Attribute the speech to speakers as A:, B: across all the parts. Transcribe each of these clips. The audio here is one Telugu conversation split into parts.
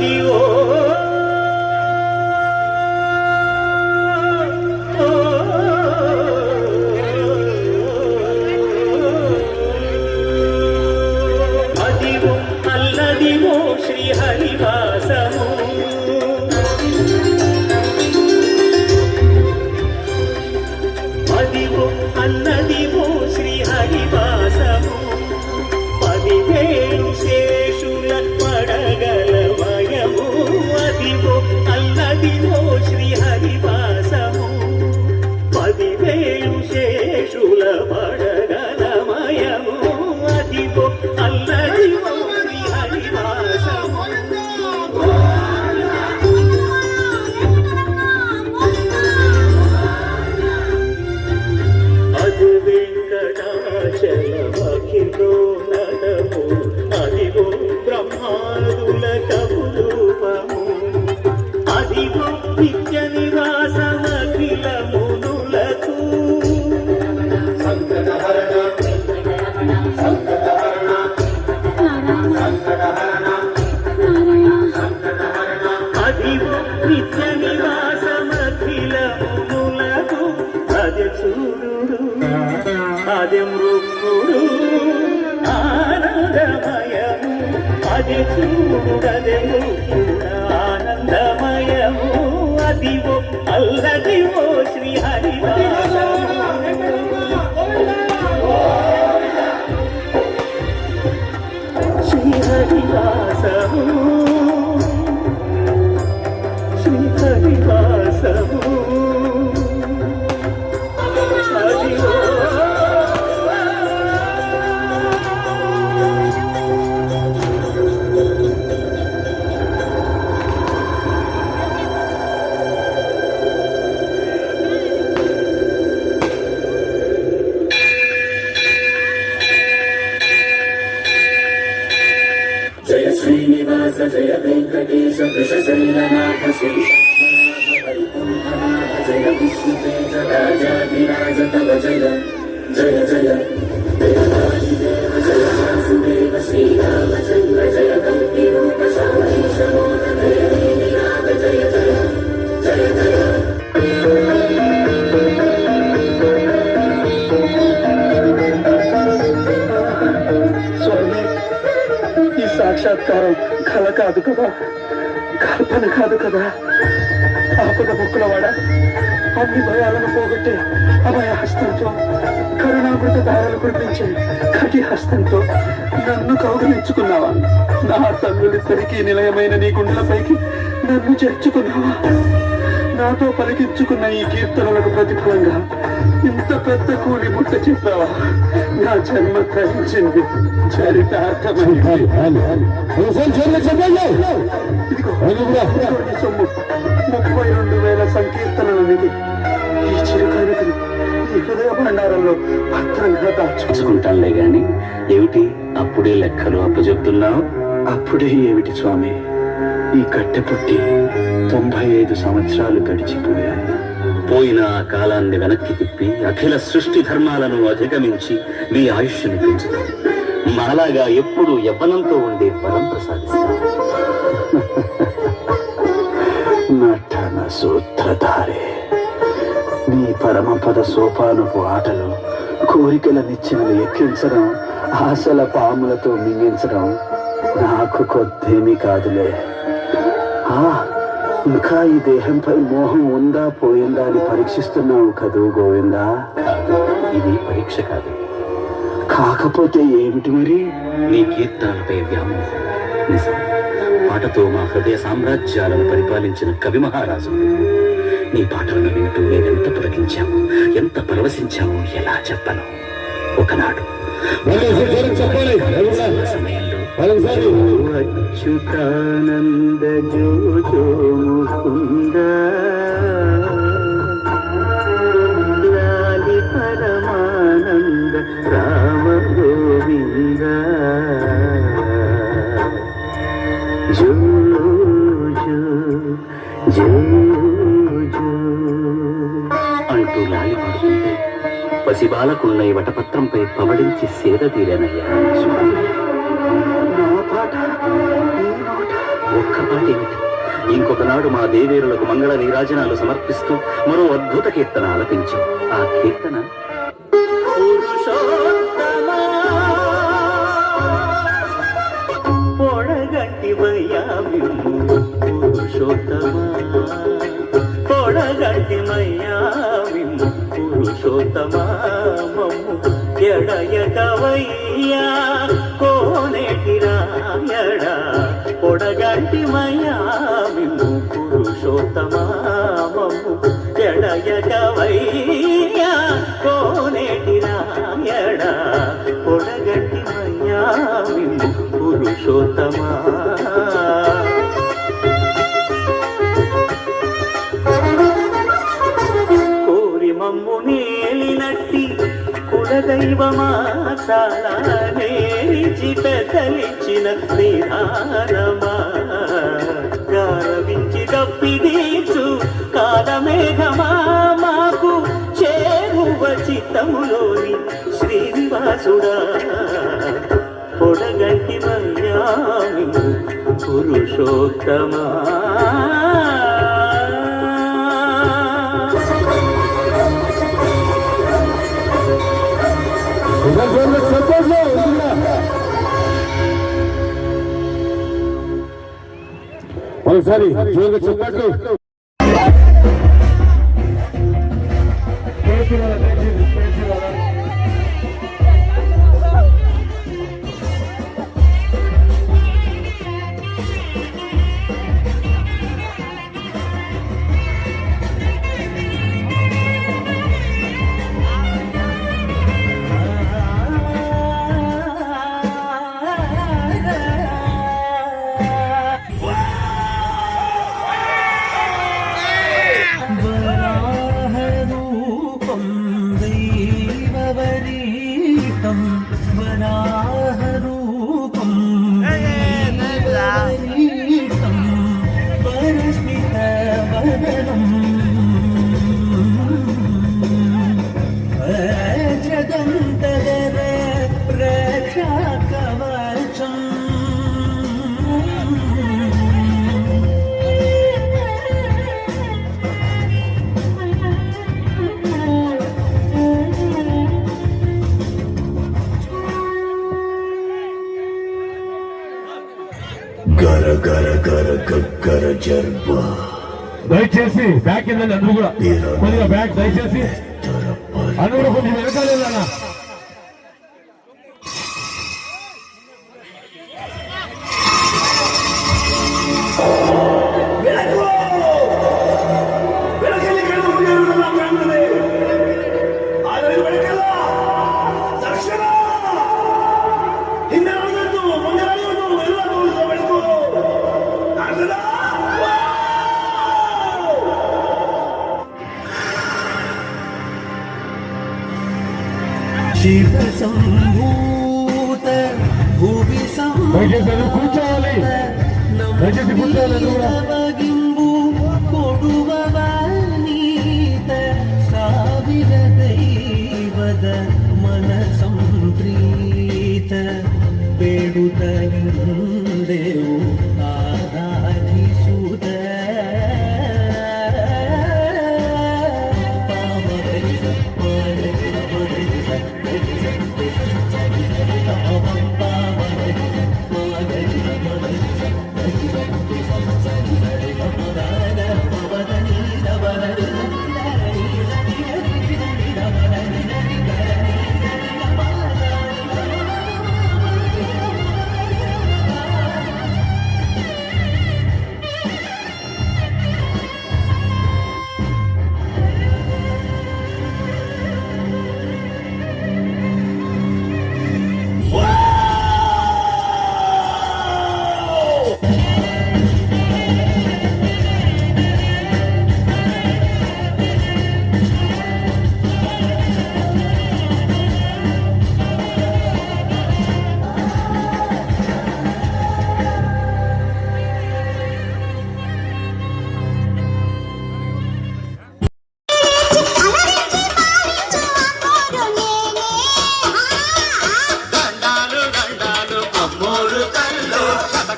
A: అదివో అదివో అది ఆనందమయము అదివో అల్లదివో శ్రీ శ్రీ హరివాసము శ్రీ హరివాసము
B: जय विष्णुते जटाजाधिराज तव जय। जय जय। देवादिदेव जय वासुदेव श्रीरामचन्द्र जय कल्पिरूप जय जय।
C: जय जय। साक्षात्कार खलकादुकवा కాదు కదా కల్పన కాదు కదా? ఆపద మొక్కులవాడ? అన్ని భయాలను పోగొట్టే అభయ హస్తంతో కరుణామృత ధారలు కురిపించే కటి హస్తంతో నన్ను కౌగలించుకున్నావా? నా తల్లులిద్దరికీ నిలయమైన నీ గుండెలపైకి నన్ను చేర్చుకున్నావా? నాతో పలికించుకున్న ఈ కీర్తనలకు ప్రతిఫలంగా ఇంత పెద్ద కూలి ముట్ట చెప్పావా? నా జన్మ తరించింది. చరితార్థమైంది సొమ్ము. ముప్పై రెండు వేల సంకీర్తనల నిధి ఈ చిరుకానుకలు ఈ హృదయ భండారంలో భద్రంగా దాచు
D: చూసుకుంటానులే గాని ఏమిటి? అప్పుడే లెక్కలు అప్పచెప్తున్నావు?
C: అప్పుడే ఏమిటి స్వామి? ఈ కట్టె పుట్టి తొంభై ఐదు సంవత్సరాలు గడిచిపోయాయి.
D: పోయిన ఆ కాలాన్ని వెనక్కి తిప్పి అఖిల సృష్టి ధర్మాలను అధిగమించి మీ ఆయుష్ని పెంచుతాం. మాలాగా ఎప్పుడు యవ్వనంతో ఉండే బలం ప్రసాదిస్తాం.
C: నటన సూత్రధారే. నీ పరమపద సోపానపు ఆటలు కోరికల నిచ్చెనలు ఎక్కించడం ఆశల పాములతో మింగించడం నాకు కొద్దేమీ కాదులే. ఆ, ఇంకా ఈ దేహంపై మోహం ఉందా పోయిందా అని పరీక్షిస్తున్నావు కదూ గోవిందా?
D: కాదు ఇది పరీక్ష కాదు.
C: కాకపోతే ఏమిటి మరి?
D: నీ కీర్తనలపై వ్యామోహం. నిజం. పాటతో మా హృదయ సామ్రాజ్యాలను పరిపాలించిన కవి మహారాజు. నీ పాటలను వింటూ నేనెంత పులకించాము ఎంత పరవశించాము ఎలా చెప్పను? ఒకనాడు. ఆ సమయంలో
C: అచ్యుతానంద జో జో ముకుంద లాలి పరమానంద రామ గోవింద జో జో జో జో
D: అంటూ లాలి పసిబాలకున్న ఈ వటపత్రంపై పవడించి సేద తీరానయ్యా ఒక్క పాట ఏమిటి? ఇంకొక నాడు మా దేవేరులకు మంగళ నీరాజనాలు సమర్పిస్తూ మరో అద్భుత కీర్తన ఆలపించు. ఆ కీర్తన?
A: పురుషోత్తమా? పొడగట్టి కోనేటిరా ఎడా పొడగట్టి మయ్యామిము పురుషోత్తమా మమ్ము ఎడయకవయ్యా కోనేటి రాయడ పొడగట్టి మయ్యామిము పురుషోత్తమా కోరి మమ్ము నేలినట్టి కులదైవమా చాలా నేరిచి పెదలిచిన శ్రీహారమా గారవించి దప్పిదీచు కాలమేఘమా. మాకు చేరువ చిత్తములోని శ్రీనివాసుడా. పొడగంటి మయ్యామి పురుషోత్తమా.
E: ఒకసారి జోరుగా చెప్పట్లు
B: come
E: దయచేసి బ్యాక్ వెళ్ళండి అందరూ కూడా. కొద్దిగా బ్యాక్ దయచేసి. అందరూ కూడా కొంచెం వెనకాల వెళ్ళాలా?
A: శివ సంభూత భువి
E: దయచేసి అందరూ కూర్చోవాలి దయచేసి కూర్చోవాలి అందరూ కూడా
A: బగింబు కొడువవ నీత ಸಾವಿರ ದೈವದ ಮನ ಸಂಪ್ರೀತ ಬೇಡುತ್ತಲಿಂದೆವು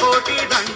F: కోటి దండాలు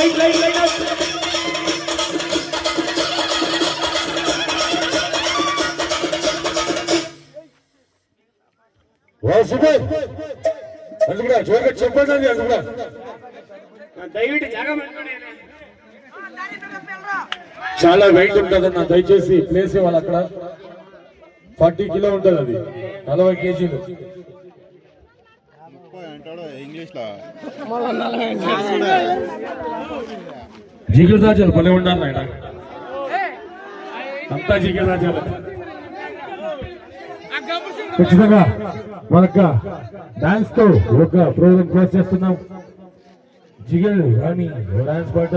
B: లైట్ లైట్ లైట్
E: చాలా వెయిట్ ఉంటుంది అన్న దయచేసి ప్లేస్ ఇవ్వాలి అక్కడ. ఫార్టీ కిలో ఉంటుంది అది నలభై కేజీలు. జిగురు రాజాలు భలే ఉండాలి ఆయన అంతా జిగురు రాజాలు ఖచ్చితంగా మనక డాన్స్తో ఒక ప్రోగ్రామ్ క్లోజ్ చేస్తున్నాం. జిగల్ రాణి డాన్స్ పాట